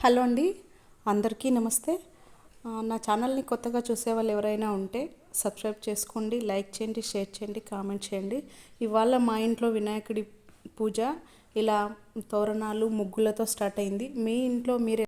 Hello అండి అందరికీ నమస్తే. నా ఛానల్ని కొత్తగా చూసే వాళ్ళు ఎవరైనా ఉంటే సబ్స్క్రైబ్ చేసుకోండి లైక్ చేయండి షేర్ చేయండి కామెంట్ చేయండి. ఇవాళ మా ఇంట్లో వినాయకుడి పూజ ఇలా తోరణాలు ముగ్గులతో స్టార్ట్ అయింది. మీ ఇంట్లో మీరు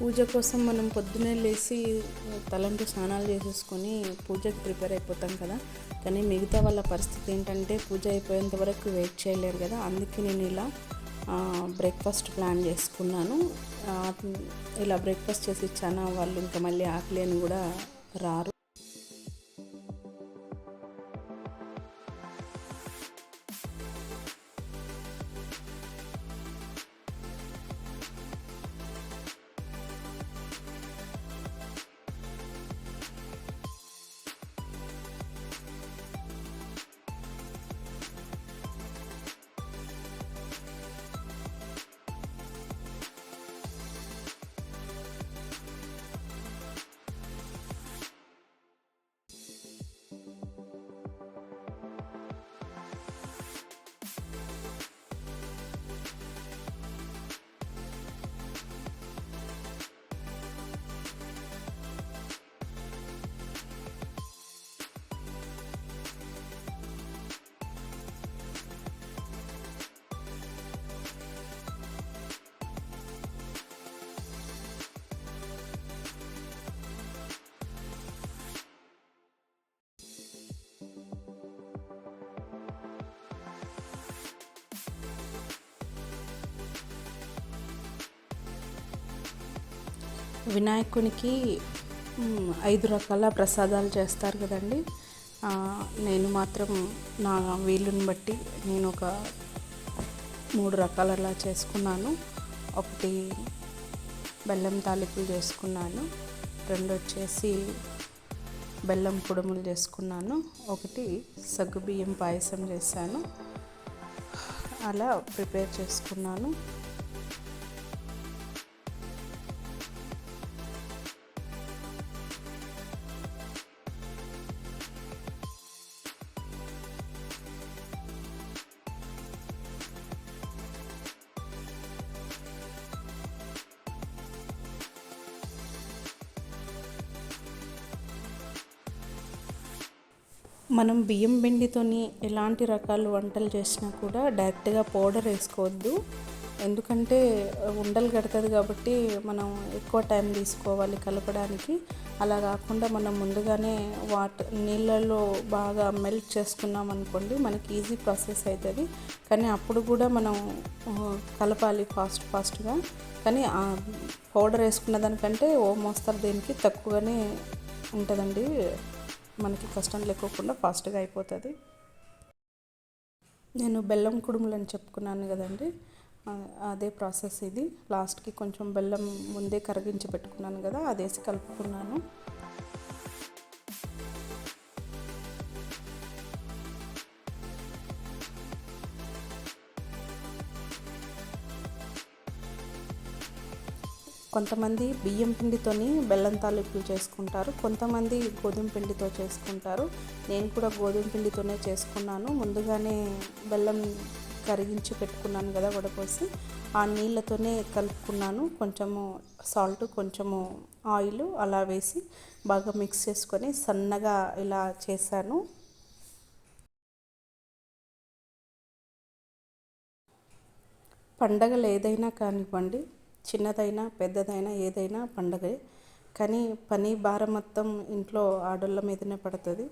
పూజ కోసం మనం పొద్దున్నే లేచి తలంటు స్నానాలు చేసేసుకొని పూజకి ప్రిపేర్ అయిపోతాం కదా. కానీ మిగతా వాళ్ళ పరిస్థితి ఏంటంటే పూజ అయిపోయేంత వరకు వెయిట్ చేయలేరు కదా. అందుకే నేను ఇలా బ్రేక్ఫాస్ట్ ప్లాన్ చేసుకున్నాను. ఇలా బ్రేక్ఫాస్ట్ చేసి ఇచ్చాను వాళ్ళు ఇంకా మళ్ళీ ఆకలి అని కూడా రారు. వినాయకునికి ఐదు రకాల ప్రసాదాలు చేస్తారు కదండి. నేను మాత్రం నా వీలుని బట్టి నేను ఒక మూడు రకాలు అలా చేసుకున్నాను. ఒకటి బెల్లం తాలింపులు చేసుకున్నాను. రెండు వచ్చేసి బెల్లం కుడుములు చేసుకున్నాను. ఒకటి సగ్గుబియ్యం పాయసం చేశాను. అలా ప్రిపేర్ చేసుకున్నాను. మనం బియ్యం పిండితోని ఎలాంటి రకాల వంటలు చేసినా కూడా డైరెక్ట్గా పౌడర్ వేసుకోవద్దు. ఎందుకంటే ఉండలు కడుతుంది కాబట్టి మనం ఎక్కువ టైం తీసుకోవాలి కలపడానికి. అలా కాకుండా మనం ముందుగానే వాటర్ నీళ్ళలో బాగా మెల్ట్ చేసుకున్నాం అనుకోండి మనకి ఈజీ ప్రాసెస్ అవుతుంది కానీ అప్పుడు కూడా మనం కలపాలి ఫాస్ట్ ఫాస్ట్గా. కానీ పౌడర్ వేసుకున్న దానికంటే ఓ మోస్తరు దీనికి తక్కువగానే ఉంటుందండి. మనకి కష్టం లేకోకుండా ఫాస్ట్గా అయిపోతుంది. నేను బెల్లం కుడుములు అని చెప్పుకున్నాను కదండి. అదే ప్రాసెస్ ఇది. లాస్ట్కి కొంచెం బెల్లం ముందే కరిగించి పెట్టుకున్నాను కదా అదేసి కలుపుకున్నాను. కొంతమంది బియ్యం పిండితోని బెల్లం తాలింపులు చేసుకుంటారు కొంతమంది గోధుమ పిండితో చేసుకుంటారు. నేను కూడా గోధుమ పిండితోనే చేసుకున్నాను. ముందుగానే బెల్లం కరిగించి పెట్టుకున్నాను కదా వడపోసి. ఆ నీళ్ళతోనే కలుపుకున్నాను. కొంచెము సాల్ట్ కొంచెము ఆయిల్ అలా వేసి బాగా మిక్స్ చేసుకొని సన్నగా ఇలా చేశాను. పండగలు ఏదైనా కానివ్వండి చిన్నదైనా పెద్దదైనా ఏదైనా పండగే. కానీ పని భారం మొత్తం ఇంట్లో ఆడోళ్ళ మీదనే పడుతుంది.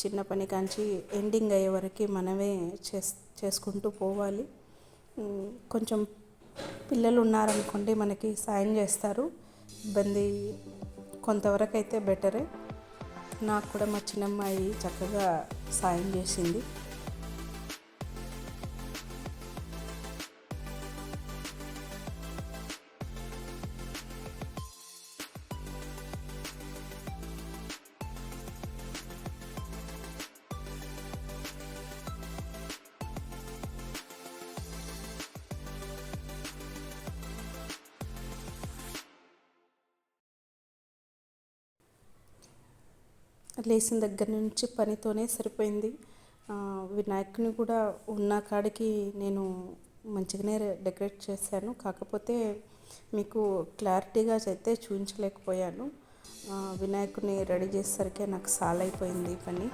చిన్న పని కాంచి ఎండింగ్ అయ్యే వరకు మనమే చేస్ చేసుకుంటూ పోవాలి. కొంచెం పిల్లలు ఉన్నారనుకోండి మనకి సాయం చేస్తారు. ఇబ్బంది కొంతవరకు అయితే బెటరే. నాకు కూడా మా చిన్నమ్మాయి చక్కగా సాయం చేసింది. లేచిన దగ్గర నుంచి పనితోనే సరిపోయింది. వినాయకుని కూడా ఉన్న కాడికి నేను మంచిగానే డెకరేట్ చేశాను. కాకపోతే మీకు క్లారిటీగా అయితే చూపించలేకపోయాను వినాయకుని రెడీ చేసేసరికి నాకు సాల్ అయిపోయింది ఈ పని.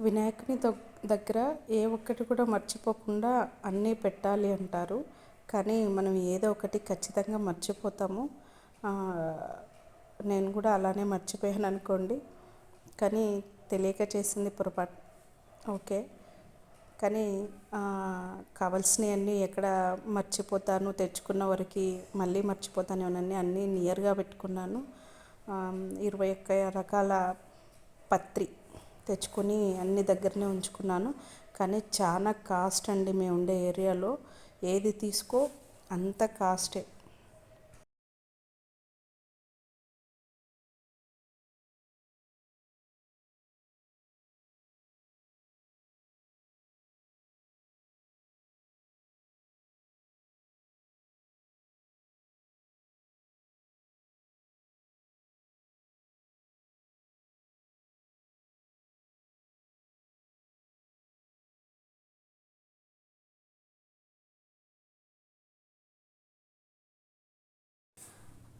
వినాయకుని దగ్గర ఏ ఒక్కటి కూడా మర్చిపోకుండా అన్నీ పెట్టాలి అంటారు. కానీ మనం ఏదో ఒకటి ఖచ్చితంగా మర్చిపోతాము. నేను కూడా అలానే మర్చిపోయాను అనుకోండి. కానీ తెలియక చేసింది పొరపాటు. ఓకే. కానీ కావాల్సినవన్నీ ఎక్కడ మర్చిపోతాను తెచ్చుకున్న వరకు మళ్ళీ మర్చిపోతాను అన్నీ అన్నీ నియర్గా పెట్టుకున్నాను. ఇరవై ఒక్క రకాల పత్రి. తెచ్చుకొని అన్ని దగ్గరనే ఉంచుకున్నాను. కానీ చాలా కాస్ట్ అండి మేము ఉండే ఏరియాలో. ఏది తీసుకో అంత కాస్టే.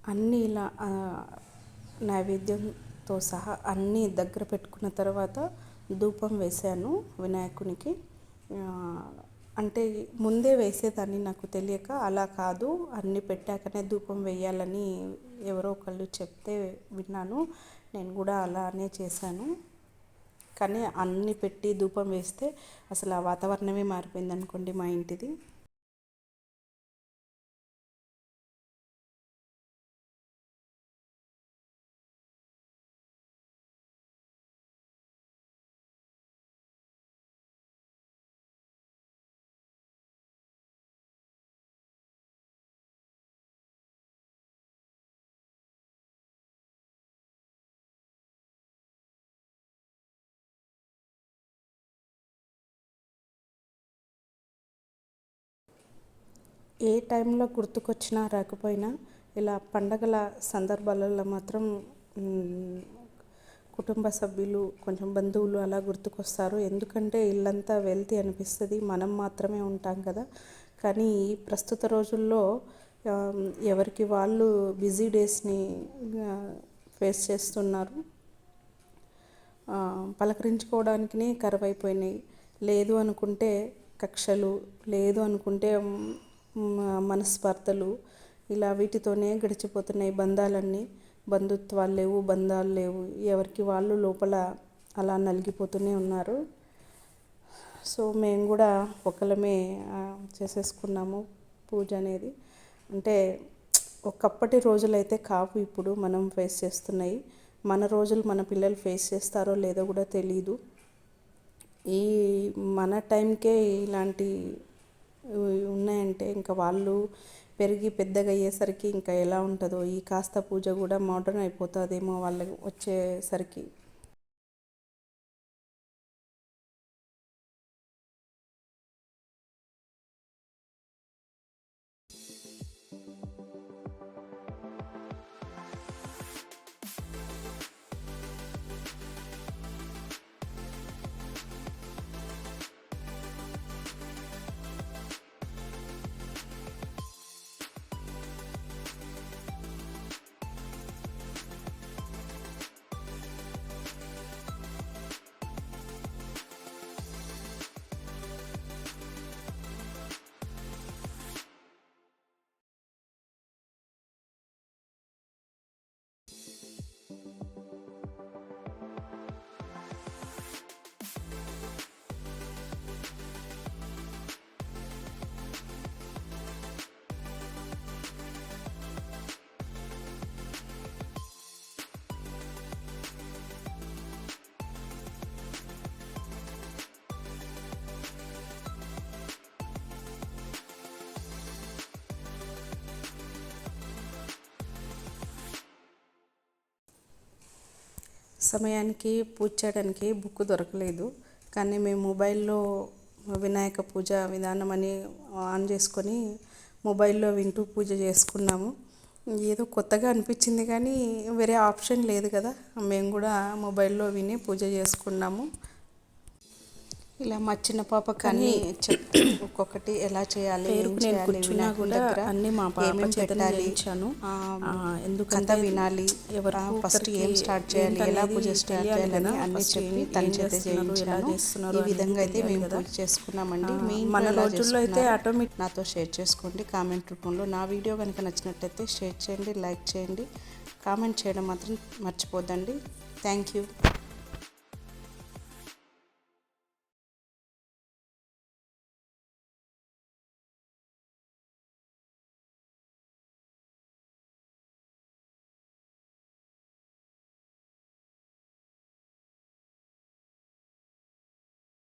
అన్నీ ఇలా నైవేద్యంతో సహా అన్నీ దగ్గర పెట్టుకున్న తర్వాత ధూపం వేసాను వినాయకునికి. అంటే ముందే వేసేదాన్ని నాకు తెలియక అలా కాదు అన్నీ పెట్టాకనే ధూపం వేయాలని ఎవరో ఒకళ్ళు చెప్తే విన్నాను నేను కూడా అలానే చేశాను. కానీ అన్నీ పెట్టి ధూపం వేస్తే అసలు ఆ వాతావరణమే మారిపోయింది అనుకోండి మా ఇంటిది. ఏ టైంలో గుర్తుకొచ్చినా రాకపోయినా ఇలా పండగల సందర్భాలలో మాత్రం కుటుంబ సభ్యులు కొంచెం బంధువులు అలా గుర్తుకొస్తారు. ఎందుకంటే ఇల్లంతా వెళ్తి అనిపిస్తుంది. మనం మాత్రమే ఉంటాం కదా. కానీ ఈ ప్రస్తుత రోజుల్లో ఎవరికి వాళ్ళు బిజీ డేస్ని ఫేస్ చేస్తున్నారు. పలకరించుకోవడానికినే కరువైపోయినాయి. లేదు అనుకుంటే కక్షలు లేదు అనుకుంటే మనస్పర్ధలు ఇలా వీటితోనే గడిచిపోతున్నాయి బంధాలన్నీ. బంధుత్వాలు లేవు బంధాలు లేవు. ఎవరికి వాళ్ళు లోపల అలా నలిగిపోతూనే ఉన్నారు. సో మేము కూడా ఒకళ్ళమే చేసేసుకున్నాము పూజ అనేది. అంటే ఒకప్పటి రోజులైతే కావు ఇప్పుడు మనం ఫేస్ చేస్తున్నాయి. మన రోజులు మన పిల్లలు ఫేస్ చేస్తారో లేదో కూడా తెలీదు. ఈ మన టైంకే ఇలాంటి ఉన్నాయంటే ఇంకా వాళ్ళు పెరిగి పెద్దగా అయ్యేసరికి ఇంకా ఎలా ఉంటుందో ఈ కాస్త పూజ కూడా మోడర్న్ అయిపోతుందేమో వాళ్ళకి వచ్చేసరికి. సమయానికి పూజ చేయడానికి బుక్ దొరకలేదు. కానీ మేము మొబైల్లో వినాయక పూజ విధానం అని ఆన్ చేసుకొని మొబైల్లో వింటూ పూజ చేసుకున్నాము. ఏదో కొత్తగా అనిపించింది కానీ వేరే ఆప్షన్ లేదు కదా. మేము కూడా మొబైల్లో విని పూజ చేసుకున్నాము. ఇలా మా చిన్న పాప కానీ ఒక్కొక్కటి ఎలా చేయాలి నేను కూర్చున్నా కూడా అన్నీ మా పాప పెట్టాలి ఎందుకంటే వినాలి ఎవరికో ఫస్ట్ ఏం స్టార్ట్ చేయాలి ఎలా పూజ స్టార్ట్ చేయాలని. అన్ని చెప్పి తన చేత చేయించాను. చేస్తున్నారు ఈ విధంగా అయితే మేము. పూజ చేసుకున్నామండి. మీ మన రోజుల్లో అయితే? ఆటోమేటిక్ నాతో షేర్ చేసుకోండి కామెంట్ రూపంలో. నా వీడియో కనుక నచ్చినట్లయితే షేర్ చేయండి లైక్ చేయండి. కామెంట్ చేయడం మాత్రం మర్చిపోద్దండి. Thank you